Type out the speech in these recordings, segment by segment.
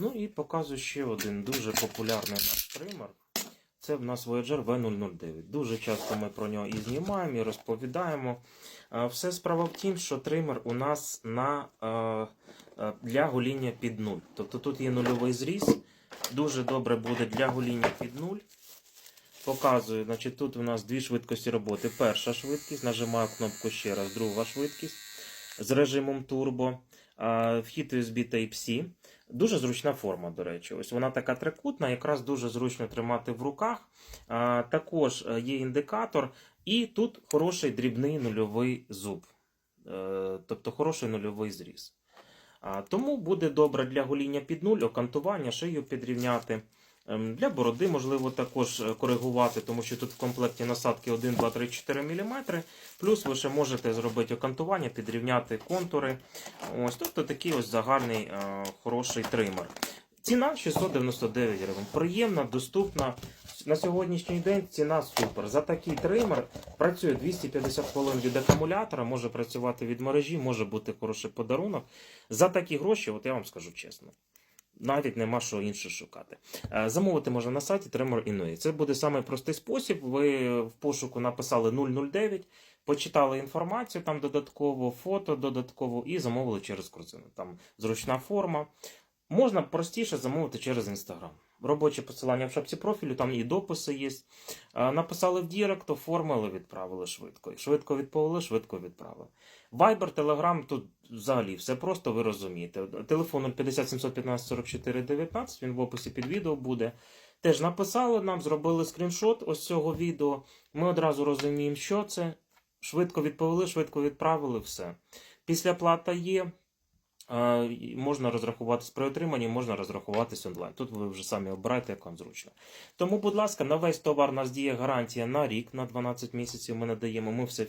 Ну і показую ще один дуже популярний наш тример. Це в нас Voyager V009. Дуже часто ми про нього і знімаємо, і розповідаємо. Все справа в тім, що тример у нас на, для гоління під нуль. Тобто тут є нульовий зріз. Дуже добре буде для гоління під нуль. Показую, значить, тут у нас дві швидкості роботи. Перша швидкість, нажимаю кнопку ще раз, друга швидкість з режимом турбо. Вхід USB Type-C. Дуже зручна форма, до речі. Ось вона така трикутна, якраз дуже зручно тримати в руках. Також е, є індикатор, і тут хороший дрібний нульовий зуб, Е, тобто хороший нульовий зріз. Тому буде добре для гоління під нуль, окантування, шию підрівняти. Ем, Для бороди можливо також е, коригувати, тому що тут в комплекті насадки 1, 2, 3, 4 мм. Плюс ви ще можете зробити окантування, підрівняти контури. Ось, тобто такий ось загальний е, хороший тример. Ціна 699 гривень. Приємна, доступна. На сьогоднішній день ціна супер. За такий тример працює 250 хвилин від акумулятора, може працювати від мережі, може бути хороший подарунок. За такі гроші, от я вам скажу чесно. Навіть нема що інше шукати. Е, Замовити можна на сайті Tremor Inui. Це буде самий простий спосіб. Ви в пошуку написали 009, почитали інформацію там додатково, фото додатково і замовили через корзину. Там зручна форма. Можна простіше замовити через інстаграм. Робоче посилання в шапці профілю, там і дописи є. Е, Написали в Дірект, оформили, відправили швидко. Швидко відповіли, швидко відправили. Viber, Telegram, тут взагалі все просто, ви розумієте. Телефон 50 715 44 19, він в описі під відео буде. Теж написали нам, зробили скріншот ось цього відео. Ми одразу розуміємо, що це. Швидко відповіли, швидко відправили, все. Після плата є. Можна розрахуватись при отриманні, можна розрахуватись онлайн. Тут ви вже самі обираєте, як вам зручно. Тому, будь ласка, на весь товар нас діє гарантія на рік, на 12 місяців ми надаємо. Ми все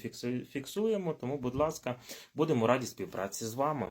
фіксуємо. Тому, будь ласка, будемо раді співпраці з вами.